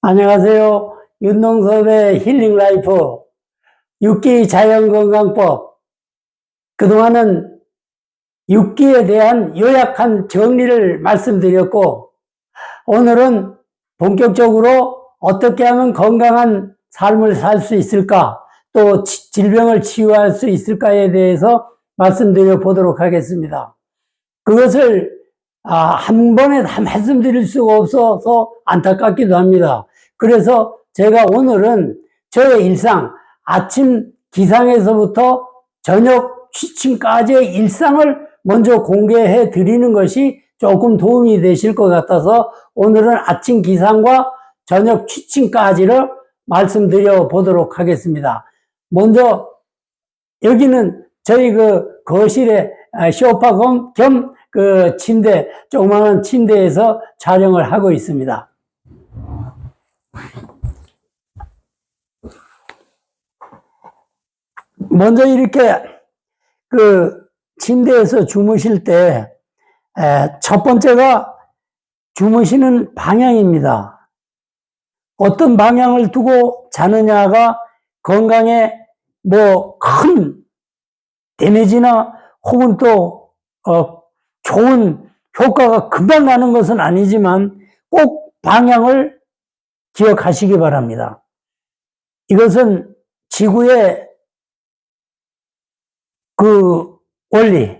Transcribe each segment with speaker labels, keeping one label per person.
Speaker 1: 안녕하세요. 윤동섭의 힐링 라이프 6기 자연건강법. 그동안은 6기에 대한 요약한 정리를 말씀드렸고, 오늘은 본격적으로 어떻게 하면 건강한 삶을 살 수 있을까, 또 지- 질병을 치유할 수 있을까에 대해서 말씀드려 보도록 하겠습니다. 그것을 아, 한 번에 다 말씀드릴 수가 없어서 안타깝기도 합니다. 그래서 제가 오늘은 저의 일상, 아침 기상에서부터 저녁 취침까지의 일상을 먼저 공개해 드리는 것이 조금 도움이 되실 것 같아서 오늘은 아침 기상과 저녁 취침까지를 말씀드려 보도록 하겠습니다. 먼저 여기는 저희 그 거실에 아, 쇼파검 겸 그 침대, 조그마한 침대에서 촬영을 하고 있습니다. 먼저 이렇게 그 침대에서 주무실 때 첫 번째가 주무시는 방향입니다. 어떤 방향을 두고 자느냐가 건강에 뭐 큰 데미지나 혹은 또 어, 좋은 효과가 금방 나는 것은 아니지만 꼭 방향을 기억하시기 바랍니다. 이것은 지구의 그 원리,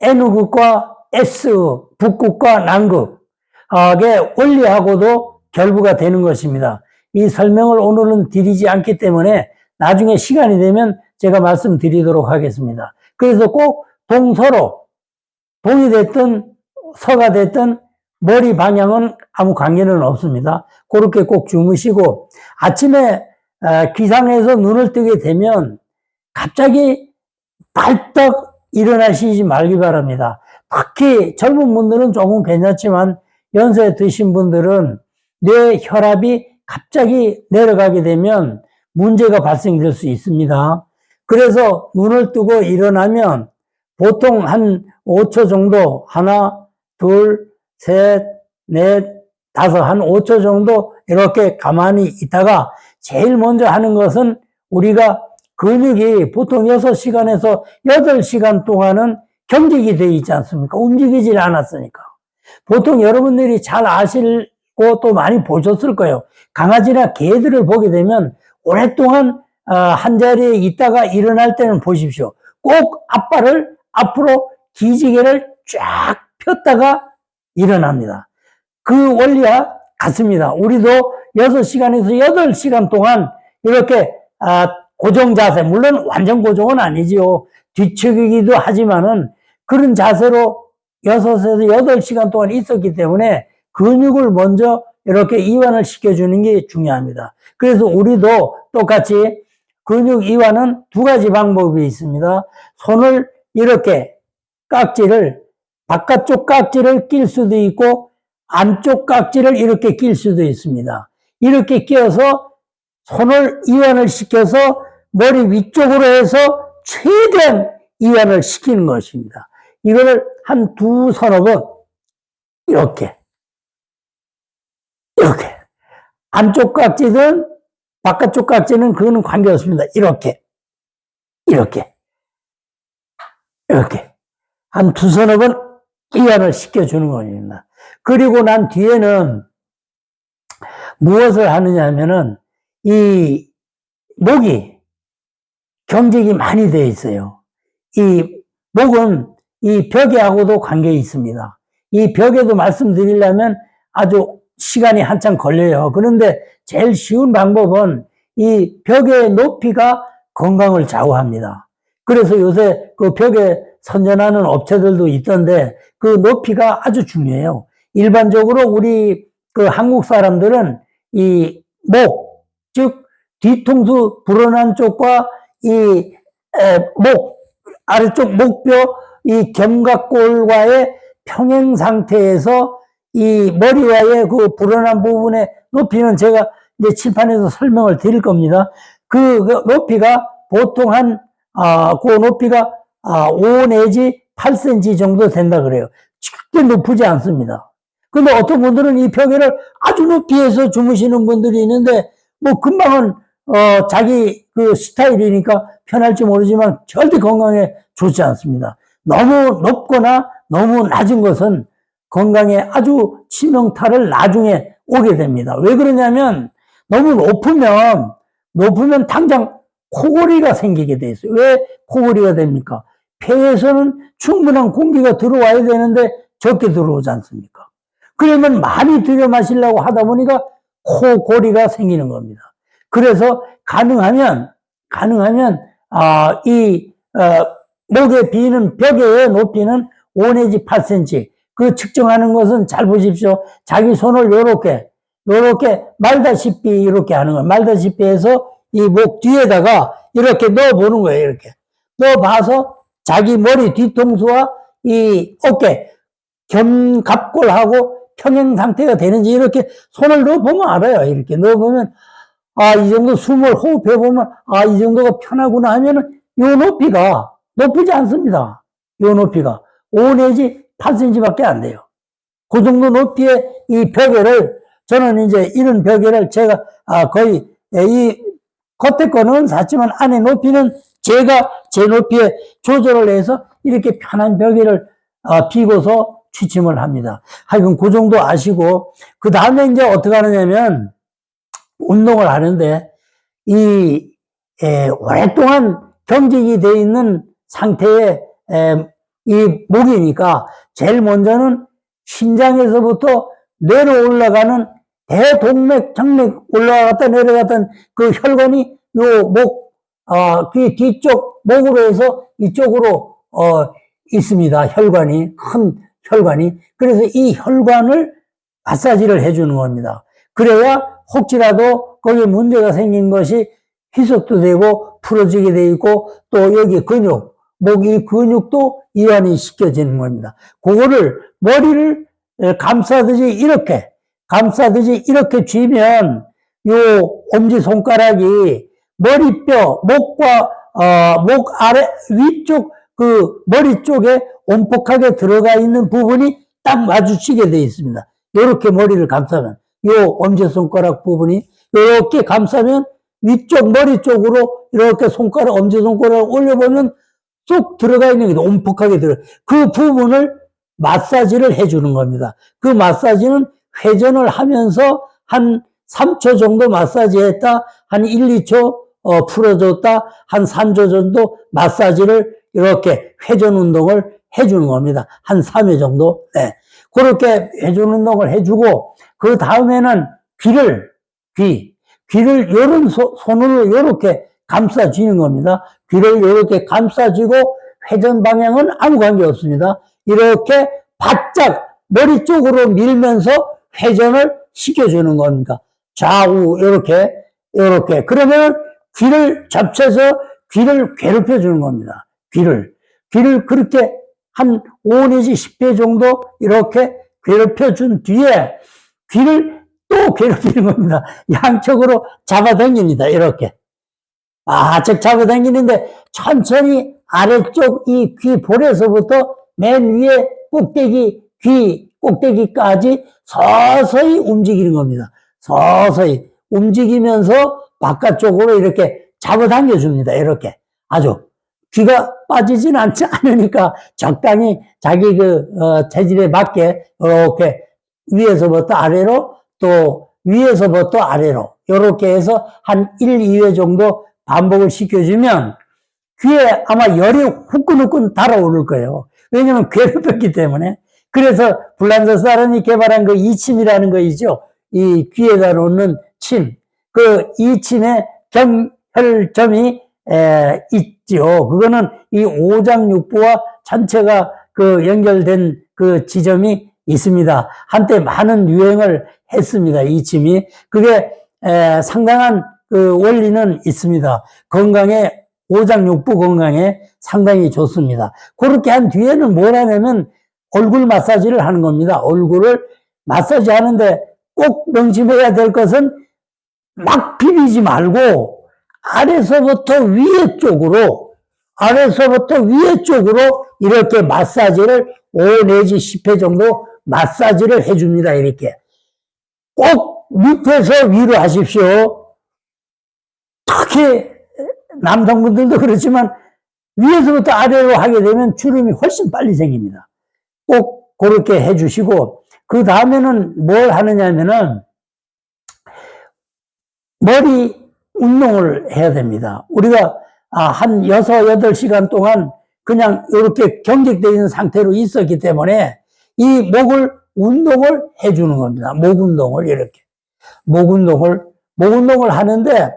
Speaker 1: N극과 S, 북극과 남극의 원리하고도 결부가 되는 것입니다. 이 설명을 오늘은 드리지 않기 때문에 나중에 시간이 되면 제가 말씀드리도록 하겠습니다. 그래서 꼭 동서로, 동이 됐든 서가 됐든 머리 방향은 아무 관계는 없습니다. 그렇게 꼭 주무시고 아침에 아, 기상해서 눈을 뜨게 되면 갑자기 발떡 일어나시지 말기 바랍니다. 특히 젊은 분들은 조금 괜찮지만 연세 드신 분들은 뇌 혈압이 갑자기 내려가게 되면 문제가 발생될 수 있습니다. 그래서 눈을 뜨고 일어나면 보통 한 5초 정도 하나, 둘, 셋, 넷, 다섯, 한 5초 정도 이렇게 가만히 있다가 제일 먼저 하는 것은 우리가 근육이 보통 6시간에서 8시간 동안은 경직이 되어 있지 않습니까? 움직이질 않았으니까. 보통 여러분들이 잘 아시고 또 많이 보셨을 거예요. 강아지나 개들을 보게 되면 오랫동안 어, 한 자리에 있다가 일어날 때는 보십시오. 꼭 앞발을 앞으로 기지개를 쫙 폈다가 일어납니다. 그 원리와 같습니다. 우리도 6시간에서 8시간 동안 이렇게 아, 고정 자세, 물론 완전 고정은 아니지요. 뒤척이기도 하지만은 그런 자세로 6에서 8시간 동안 있었기 때문에 근육을 먼저 이렇게 이완을 시켜주는 게 중요합니다. 그래서 우리도 똑같이 근육 이완은 두 가지 방법이 있습니다. 손을 이렇게 깍지를 바깥쪽 깍지를 낄 수도 있고 안쪽 깍지를 이렇게 낄 수도 있습니다. 이렇게 끼어서 손을 이완을 시켜서 머리 위쪽으로 해서 최대한 이완을 시키는 것입니다. 이거를 한 두 서너 번 이렇게 이렇게 안쪽 깍지든 바깥쪽 깍지는 그거는 관계없습니다. 이렇게 이렇게 이렇게 한 두 서너 번 이완을 시켜주는 겁니다. 그리고 난 뒤에는 무엇을 하느냐 하면은 이 목이 경직이 많이 되어 있어요. 이 목은 이 벽에하고도 관계 있습니다. 이 벽에도 말씀드리려면 아주 시간이 한참 걸려요. 그런데 제일 쉬운 방법은 이 벽의 높이가 건강을 좌우합니다. 그래서 요새 그 벽에 선전하는 업체들도 있던데 그 높이가 아주 중요해요. 일반적으로 우리 그 한국 사람들은 이 목, 즉 뒤통수 불어난 쪽과 이 에, 목, 아래쪽 목뼈, 이 견갑골과의 평행 상태에서 이 머리와의 그 불어난 부분의 높이는 제가 이제 칠판에서 설명을 드릴 겁니다. 그, 그 높이가 보통 한, 아, 그 높이가 아, 5 내지 8cm 정도 된다 그래요. 절대 높지 않습니다. 근데 어떤 분들은 이 벽에를 아주 높이에서 주무시는 분들이 있는데, 뭐, 금방은, 어, 자기 그 스타일이니까 편할지 모르지만 절대 건강에 좋지 않습니다. 너무 높거나 너무 낮은 것은 건강에 아주 치명타를 나중에 오게 됩니다. 왜 그러냐면, 너무 높으면, 높으면 당장 코골이가 생기게 돼 있어요. 왜 코골이가 됩니까? 폐에서는 충분한 공기가 들어와야 되는데 적게 들어오지 않습니까? 그러면 많이 들여 마시려고 하다 보니까 코골이가 생기는 겁니다. 그래서 가능하면, 가능하면, 아, 이, 어, 목에 비는 벽의 높이는 5 내지 8cm. 그 측정하는 것은 잘 보십시오. 자기 손을 요렇게, 요렇게 말다시피 이렇게 하는 거예요. 말다시피 해서 이 목 뒤에다가 이렇게 넣어 보는 거예요. 이렇게. 넣어 봐서 자기 머리 뒤통수와 이 어깨 견갑골하고 평행 상태가 되는지 이렇게 손을 넣어 보면 알아요. 이렇게 넣어 보면 아, 이 정도 숨을 호흡해 보면 아, 이 정도가 편하구나 하면은 요 높이가 높지 않습니다. 요 높이가 5 내지 8cm밖에 안 돼요. 그 정도 높이의 이 벽에를 저는 이제 이런 벽에를 제가 아, 거의 이 겉에 거는 샀지만 안에 높이는 제가 제 높이에 조절을 해서 이렇게 편한 벽에를 어, 비고서 취침을 합니다. 하여간 그 정도 아시고 그 다음에 이제 어떻게 하느냐면 운동을 하는데 이 에, 오랫동안 경직이 돼 있는 상태의 에, 이 목이니까 제일 먼저는 심장에서부터 내려 올라가는 대동맥, 정맥 올라갔다 내려갔던 그 혈관이 요 목, 어, 귀 뒤쪽 목으로 해서 이쪽으로, 어, 있습니다. 혈관이, 큰 혈관이. 그래서 이 혈관을 마사지를 해주는 겁니다. 그래야 혹시라도 거기에 문제가 생긴 것이 희석도 되고 풀어지게 돼 있고 또 여기 근육, 목이 근육도 이완이 시켜지는 겁니다. 그거를 머리를 감싸듯이 이렇게 감싸듯이 이렇게 쥐면 요 엄지 손가락이 머리뼈, 목과, 어, 목 아래, 위쪽 그 머리 쪽에 온폭하게 들어가 있는 부분이 딱 마주치게 되어 있습니다. 이렇게 머리를 감싸면, 요 엄지손가락 부분이 이렇게 감싸면 위쪽 머리 쪽으로 이렇게 손가락, 엄지손가락을 올려보면 쏙 들어가 있는 게 온폭하게 들어. 그 부분을 마사지를 해주는 겁니다. 그 마사지는 회전을 하면서 한 3초 정도 마사지 했다, 한 1, 2초 어, 풀어줬다, 한 3초 정도 마사지를 이렇게 회전 운동을 해주는 겁니다. 한 3회 정도. 네. 그렇게 회전 운동을 해주고, 그 다음에는 귀를, 귀, 귀를 요런 소, 손으로 이렇게 감싸주는 겁니다. 귀를 이렇게 감싸주고, 회전 방향은 아무 관계 없습니다. 이렇게 바짝 머리 쪽으로 밀면서 회전을 시켜주는 겁니다. 좌우 이렇게 이렇게 그러면 귀를 접쳐서 귀를 괴롭혀 주는 겁니다. 귀를 귀를 그렇게 한 5 내지 10회 정도 이렇게 괴롭혀 준 뒤에 귀를 또 괴롭히는 겁니다. 양쪽으로 잡아당깁니다. 이렇게 바짝 잡아당기는데 천천히 아래쪽 이 귀 볼에서부터 맨 위에 꼭대기 귀 꼭대기까지 서서히 움직이는 겁니다. 서서히 움직이면서 바깥쪽으로 이렇게 잡아당겨 줍니다. 이렇게 아주 귀가 빠지진 않지 않으니까 적당히 자기 그 어, 체질에 맞게 이렇게 위에서부터 아래로 또 위에서부터 아래로 이렇게 해서 한 1, 2회 정도 반복을 시켜주면 귀에 아마 열이 후끈후끈 달아오를 거예요. 왜냐면 괴롭혔기 때문에 그래서 불란서 사람이 개발한 그 이침이라는 거이죠. 이 귀에다 놓는 침. 그 이침에 경혈점이 에, 있죠. 그거는 이 오장육부와 전체가 그 연결된 그 지점이 있습니다. 한때 많은 유행을 했습니다. 이 침이. 그게 에, 상당한 그 원리는 있습니다. 건강에 오장육부 건강에 상당히 좋습니다. 그렇게 한 뒤에는 뭘 하냐면 얼굴 마사지를 하는 겁니다. 얼굴을 마사지 하는데 꼭 명심해야 될 것은 막 비비지 말고 아래서부터 위에 쪽으로 아래서부터 위에 쪽으로 이렇게 마사지를 5 내지 10회 정도 마사지를 해줍니다. 이렇게. 꼭 밑에서 위로 하십시오. 특히 남성분들도 그렇지만 위에서부터 아래로 하게 되면 주름이 훨씬 빨리 생깁니다. 꼭 그렇게 해주시고 그 다음에는 뭘 하느냐면은 머리 운동을 해야 됩니다. 우리가 아, 한 여섯, 여덟 시간 동안 그냥 이렇게 경직되어 있는 상태로 있었기 때문에 이 목을 운동을 해주는 겁니다. 목 운동을 이렇게. 목 운동을, 목 운동을 하는데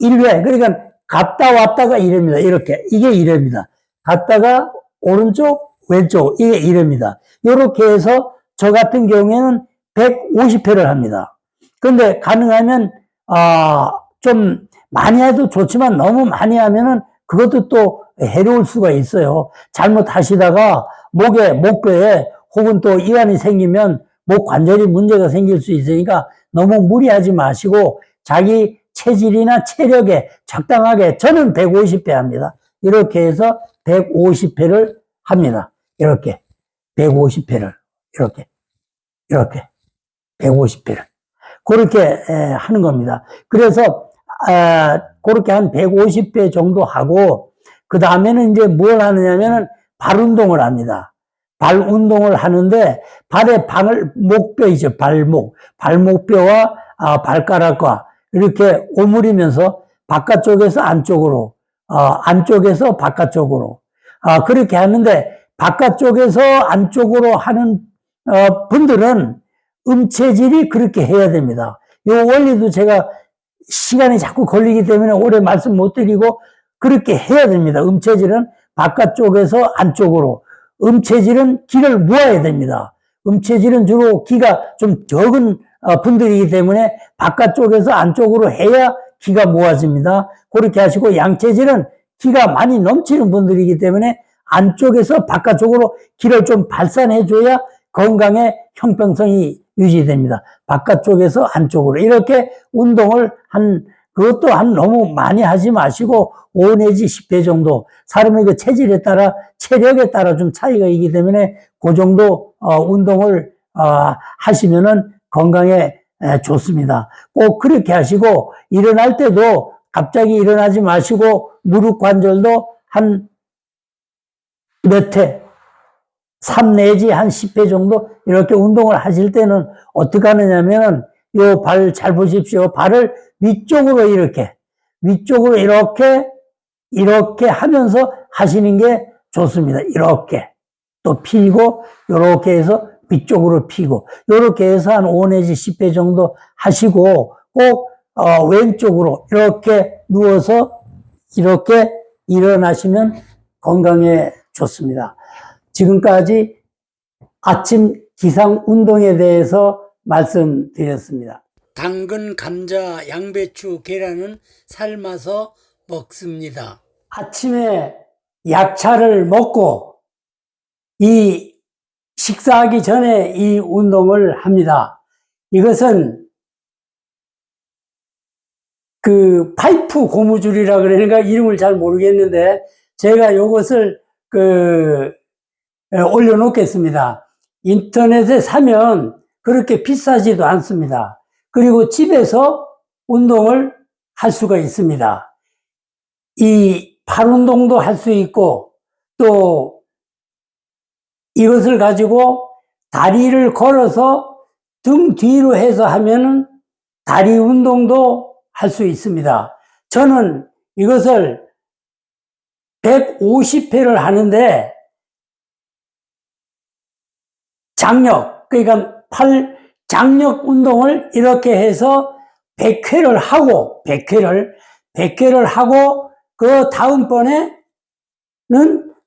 Speaker 1: 1회, 그러니까 갔다 왔다가 이럽니다. 이렇게. 이게 이럽니다. 갔다가 오른쪽, 왼쪽. 이게 이럽니다. 이렇게 해서 저 같은 경우에는 150회를 합니다. 근데 가능하면, 아, 좀 많이 해도 좋지만 너무 많이 하면은 그것도 또 해로울 수가 있어요. 잘못하시다가 목에, 목뼈에 혹은 또 이완이 생기면 목 관절이 문제가 생길 수 있으니까 너무 무리하지 마시고 자기 체질이나 체력에 적당하게 저는 150회 합니다. 이렇게 해서 150회를 합니다. 이렇게 150회를 이렇게 이렇게 150회를 그렇게 에, 하는 겁니다. 그래서 아, 그렇게 한 150회 정도 하고 그 다음에는 이제 뭘 하느냐면은 발 운동을 합니다. 발 운동을 하는데 발의 방을 목뼈이죠 발목 발목뼈와 아, 발가락과 이렇게 오므리면서 바깥쪽에서 안쪽으로 어, 안쪽에서 바깥쪽으로 아, 그렇게 하는데 바깥쪽에서 안쪽으로 하는 어, 분들은 음체질이 그렇게 해야 됩니다. 이 원리도 제가 시간이 자꾸 걸리기 때문에 오래 말씀 못 드리고 그렇게 해야 됩니다. 음체질은 바깥쪽에서 안쪽으로 음체질은 기를 모아야 됩니다. 음체질은 주로 기가 좀 적은 어, 분들이기 때문에 바깥쪽에서 안쪽으로 해야 기가 모아집니다. 그렇게 하시고 양체질은 기가 많이 넘치는 분들이기 때문에 안쪽에서 바깥쪽으로 기를 좀 발산해 줘야 건강의 형평성이 유지됩니다. 바깥쪽에서 안쪽으로 이렇게 운동을 한 그것도 한 너무 많이 하지 마시고 5 내지 10회 정도 사람의 그 체질에 따라 체력에 따라 좀 차이가 있기 때문에 그 정도 어, 운동을 어, 하시면은 건강에 에, 좋습니다. 꼭 그렇게 하시고 일어날 때도 갑자기 일어나지 마시고 무릎 관절도 한 몇 회, 3 내지 한 10회 정도 이렇게 운동을 하실 때는 어떻게 하느냐면 요 발 잘 보십시오. 발을 위쪽으로 이렇게 위쪽으로 이렇게 이렇게 하면서 하시는 게 좋습니다. 이렇게 또 피고 이렇게 해서 위쪽으로 피고 이렇게 해서 한 5 내지 10회 정도 하시고 꼭 어, 왼쪽으로 이렇게 누워서 이렇게 일어나시면 건강에 좋습니다. 지금까지 아침 기상 운동에 대해서 말씀드렸습니다. 당근, 감자, 양배추, 계란은 삶아서 먹습니다. 아침에 약차를 먹고 이 식사하기 전에 이 운동을 합니다. 이것은 그 파이프 고무줄이라 그러니까 이름을 잘 모르겠는데 제가 이것을 그 올려놓겠습니다. 인터넷에 사면 그렇게 비싸지도 않습니다. 그리고 집에서 운동을 할 수가 있습니다. 이 팔 운동도 할 수 있고 또 이것을 가지고 다리를 걸어서 등 뒤로 해서 하면은 다리 운동도 할 수 있습니다. 저는 이것을 150회를 하는데 장력, 그러니까 팔 장력 운동을 이렇게 해서 100회를 하고, 100회를, 100회를 하고, 그 다음번에는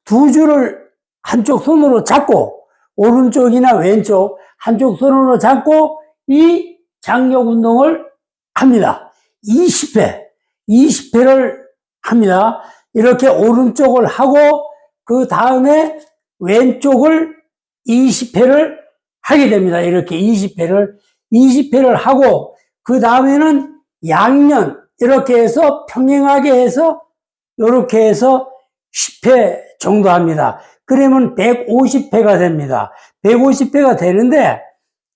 Speaker 1: 두 줄을 한쪽 손으로 잡고, 오른쪽이나 왼쪽 한쪽 손으로 잡고, 이 장력 운동을 합니다. 20회, 20회를 합니다. 이렇게 오른쪽을 하고, 그 다음에 왼쪽을 20회를 하게 됩니다. 이렇게 20회를 20회를 하고 그 다음에는 양년 이렇게 해서 평행하게 해서 이렇게 해서 10회 정도 합니다. 그러면 150회가 됩니다. 150회가 되는데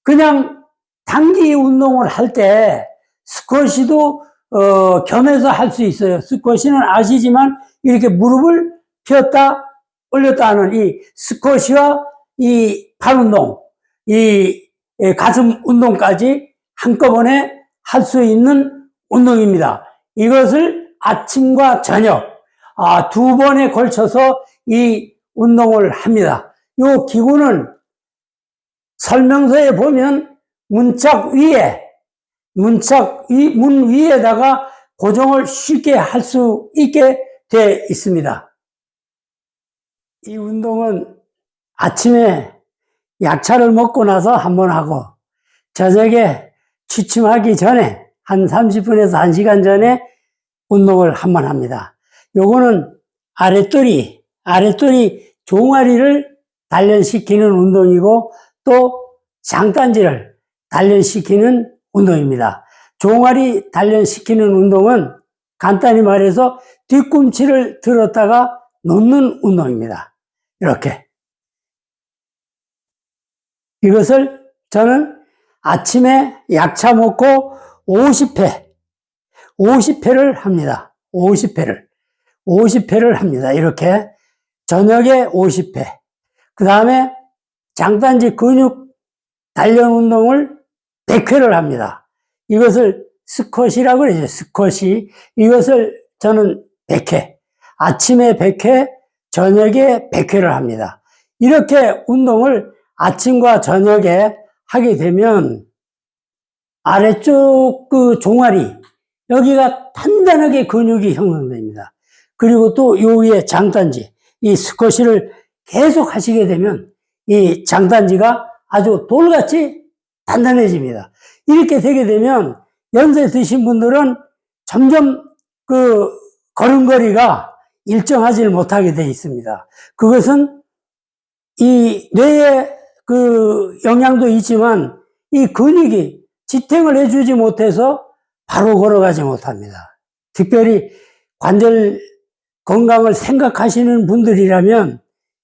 Speaker 1: 그냥 단기 운동을 할 때 스쿼시도 어, 겸해서 할 수 있어요. 스쿼시는 아시지만 이렇게 무릎을 폈다 올렸다 하는 이 스쿼시와 이 팔 운동, 이 예, 가슴 운동까지 한꺼번에 할 수 있는 운동입니다. 이것을 아침과 저녁 아, 두 번에 걸쳐서 이 운동을 합니다. 이 기구는 설명서에 보면 문짝 위에 문짝 위, 문 위에다가 고정을 쉽게 할 수 있게 되어 있습니다. 이 운동은 아침에 약차를 먹고 나서 한 번 하고 저녁에 취침하기 전에 한 30분에서 1시간 전에 운동을 한 번 합니다. 요거는 아랫도리, 아랫도리 종아리를 단련시키는 운동이고 또 장단지를 단련시키는 운동입니다. 종아리 단련시키는 운동은 간단히 말해서 뒤꿈치를 들었다가 놓는 운동입니다. 이렇게. 이것을 저는 아침에 약차 먹고 50회, 50회를 합니다. 50회를. 50회를 합니다. 이렇게. 저녁에 50회. 그 다음에 장단지 근육 단련 운동을 100회를 합니다. 이것을 스쿼시라고 그러죠. 스쿼시. 이것을 저는 100회. 아침에 100회, 저녁에 100회를 합니다. 이렇게 운동을 아침과 저녁에 하게 되면 아래쪽 그 종아리, 여기가 단단하게 근육이 형성됩니다. 그리고 또 요 위에 장단지, 이 스쿼시를 계속 하시게 되면 이 장단지가 아주 돌같이 단단해집니다. 이렇게 되게 되면 연세 드신 분들은 점점 그 걸음걸이가 일정하지 못하게 되어 있습니다. 그것은 이 뇌에 그 영향도 있지만 이 근육이 지탱을 해주지 못해서 바로 걸어가지 못합니다. 특별히 관절 건강을 생각하시는 분들이라면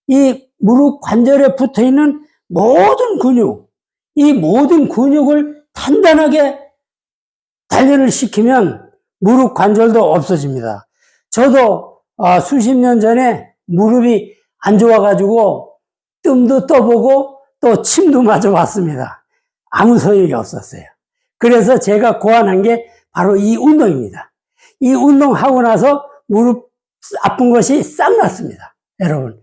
Speaker 1: 이 무릎 관절에 붙어 있는 모든 근육, 이 모든 근육을 단단하게 단련을 시키면 무릎 관절도 없어집니다. 저도 어, 수십 년 전에 무릎이 안 좋아가지고 뜸도 떠보고 또 침도 맞아봤습니다. 아무 소용이 없었어요. 그래서 제가 고안한 게 바로 이 운동입니다. 이 운동하고 나서 무릎 아픈 것이 싹 났습니다. 여러분,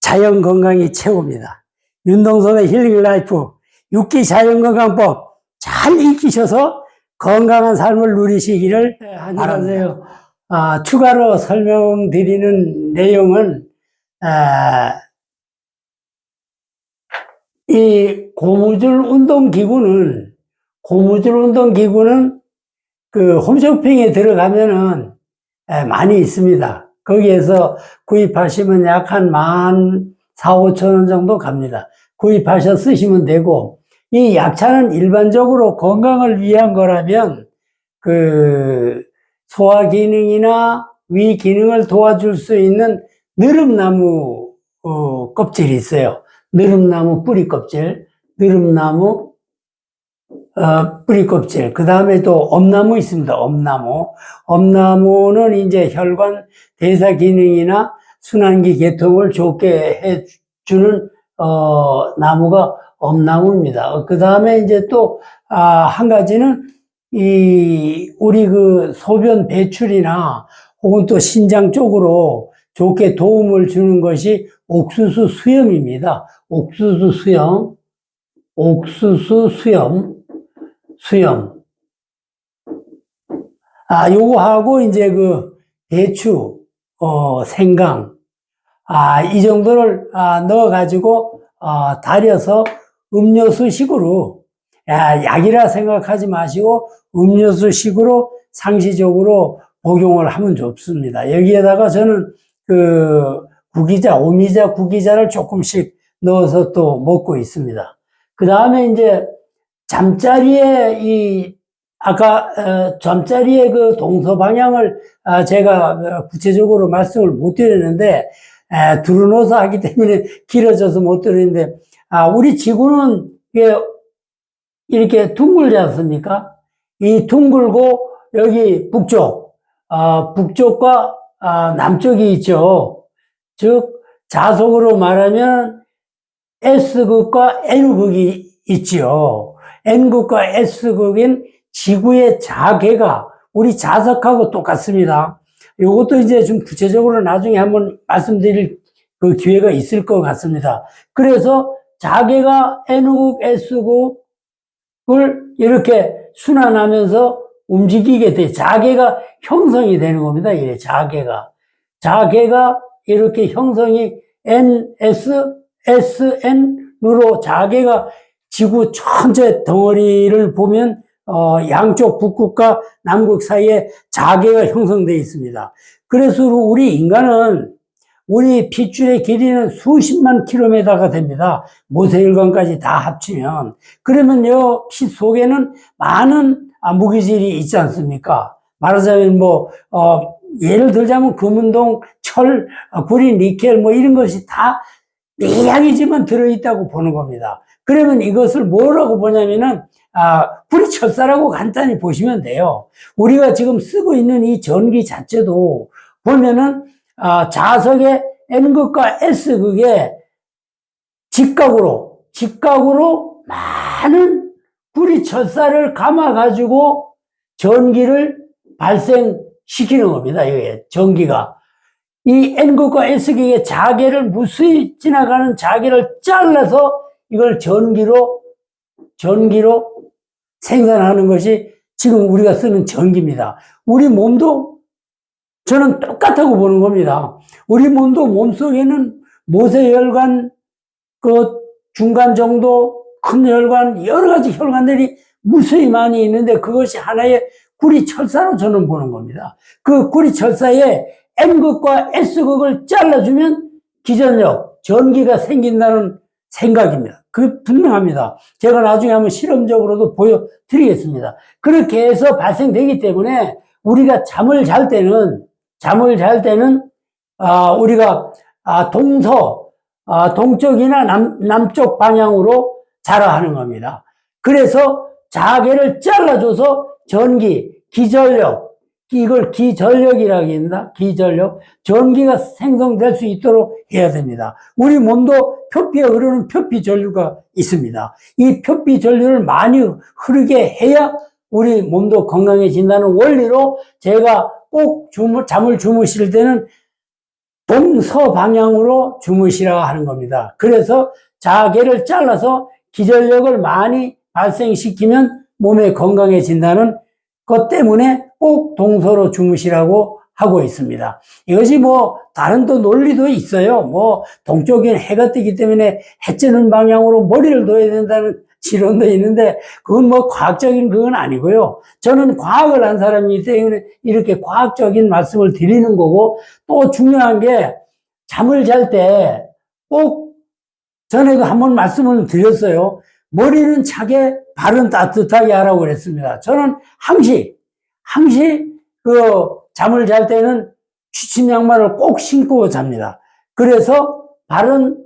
Speaker 1: 자연 건강이 최고입니다. 윤동섭의 힐링 라이프, 육기 자연 건강법 잘 익히셔서 건강한 삶을 누리시기를 바랍니다. 아, 추가로 설명드리는 내용은 아, 이 고무줄 운동 기구는 고무줄 운동 기구는 그 홈쇼핑에 들어가면은 에, 많이 있습니다. 거기에서 구입하시면 약 한만 사, 오천 원 정도 갑니다. 구입하셔 쓰시면 되고, 이 약차는 일반적으로 건강을 위한 거라면, 그, 소화 기능이나 위 기능을 도와줄 수 있는 느릅나무, 어, 껍질이 있어요. 느릅나무 뿌리 껍질, 느릅나무 어, 뿌리 껍질. 그 다음에 또 엄나무 있습니다. 엄나무. 엄나무는 이제 혈관 대사 기능이나 순환기 개통을 좋게 해주는, 어, 나무가 엄나무입니다. 그 다음에 이제 또, 아, 한 가지는 이, 우리 그 소변 배출이나 혹은 또 신장 쪽으로 좋게 도움을 주는 것이 옥수수 수염입니다. 옥수수 수염, 옥수수 수염, 수염. 아, 요거하고 이제 그 대추, 어, 생강, 아, 이 정도를 아, 넣어가지고 어, 달여서 음료수식으로 야, 약이라 생각하지 마시고 음료수식으로 상시적으로 복용을 하면 좋습니다. 여기에다가 저는 그 구기자, 오미자, 구기자를 조금씩 넣어서 또 먹고 있습니다. 그 다음에 이제 잠자리에 이 아까 어, 잠자리의 그 동서 방향을 아, 제가 어, 구체적으로 말씀을 못 드렸는데 에, 두루노서 하기 때문에 길어져서 못 들었는데, 아, 우리 지구는 이렇게 둥글지 않습니까? 이 둥글고 여기 북쪽, 아, 북쪽과 아, 남쪽이 있죠. 즉, 자속으로 말하면 S극과 N극이 있지요. N극과 S극인 지구의 자계가 우리 자석하고 똑같습니다. 이것도 이제 좀 구체적으로 나중에 한번 말씀드릴 그 기회가 있을 것 같습니다. 그래서 자계가 N극, S극을 이렇게 순환하면서 움직이게 돼. 자계가 형성이 되는 겁니다. 이래 자계가. 자계가 이렇게 형성이 NS, SN으로 자계가 지구 전체 덩어리를 보면 어, 양쪽 북극과 남극 사이에 자계가 형성되어 있습니다. 그래서 우리 인간은 우리 핏줄의 길이는 수십만 킬로미터가 됩니다. 모세혈관까지 다 합치면. 그러면요, 피 속에는 많은 아, 무기질이 있지 않습니까? 말하자면 뭐, 어, 예를 들자면 금운동, 철, 어, 구리, 니켈 뭐 이런 것이 다 이야기지만 들어있다고 보는 겁니다. 그러면 이것을 뭐라고 보냐면은, 아, 구리철사라고 간단히 보시면 돼요. 우리가 지금 쓰고 있는 이 전기 자체도 보면은, 아, 자석의 N극과 S극에 직각으로, 직각으로 많은 구리철사를 감아 가지고 전기를 발생시키는 겁니다. 이게 전기가. 이 N극과 S극의 자계를 무수히 지나가는 자계를 잘라서 이걸 전기로, 전기로 생산하는 것이 지금 우리가 쓰는 전기입니다. 우리 몸도 저는 똑같다고 보는 겁니다. 우리 몸도 몸속에는 모세혈관, 그 중간 정도, 큰 혈관, 여러 가지 혈관들이 무수히 많이 있는데 그것이 하나의 구리철사로 저는 보는 겁니다. 그 구리철사에 M극과 S극을 잘라주면 기전력, 전기가 생긴다는 생각입니다. 그 분명합니다. 제가 나중에 한번 실험적으로도 보여드리겠습니다. 그렇게 해서 발생되기 때문에 우리가 잠을 잘 때는 잠을 잘 때는 아, 우리가 아, 동서 아, 동쪽이나 남, 남쪽 방향으로 자라 하는 겁니다. 그래서 자개를 잘라줘서 전기, 기전력, 이걸 기전력이라고 합니다. 기전력. 전기가 생성될 수 있도록 해야 됩니다. 우리 몸도 표피에 흐르는 표피 전류가 있습니다. 이 표피 전류를 많이 흐르게 해야 우리 몸도 건강해진다는 원리로 제가 꼭 주무, 잠을 주무실 때는 동서 방향으로 주무시라 하는 겁니다. 그래서 자개를 잘라서 기전력을 많이 발생시키면 몸에 건강해진다는 것 때문에 꼭 동서로 주무시라고 하고 있습니다. 이것이 뭐 다른 또 논리도 있어요. 뭐 동쪽에는 해가 뜨기 때문에 해 뜨는 방향으로 머리를 둬야 된다는 지론도 있는데 그건 뭐 과학적인 그건 아니고요. 저는 과학을 한 사람이기 때문에 이렇게 과학적인 말씀을 드리는 거고 또 중요한 게 잠을 잘 때 꼭 전에도 한번 말씀을 드렸어요. 머리는 차게 발은 따뜻하게 하라고 그랬습니다. 저는 항시 항시 그 잠을 잘 때는 취침 양말을 꼭 신고 잡니다. 그래서 발은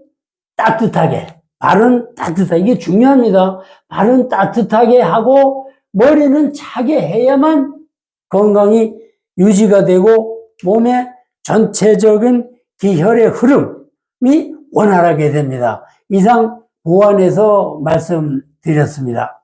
Speaker 1: 따뜻하게, 발은 따뜻하게, 이게 중요합니다. 발은 따뜻하게 하고 머리는 차게 해야만 건강이 유지가 되고 몸의 전체적인 기혈의 흐름이 원활하게 됩니다. 이상 보완해서 말씀드렸습니다.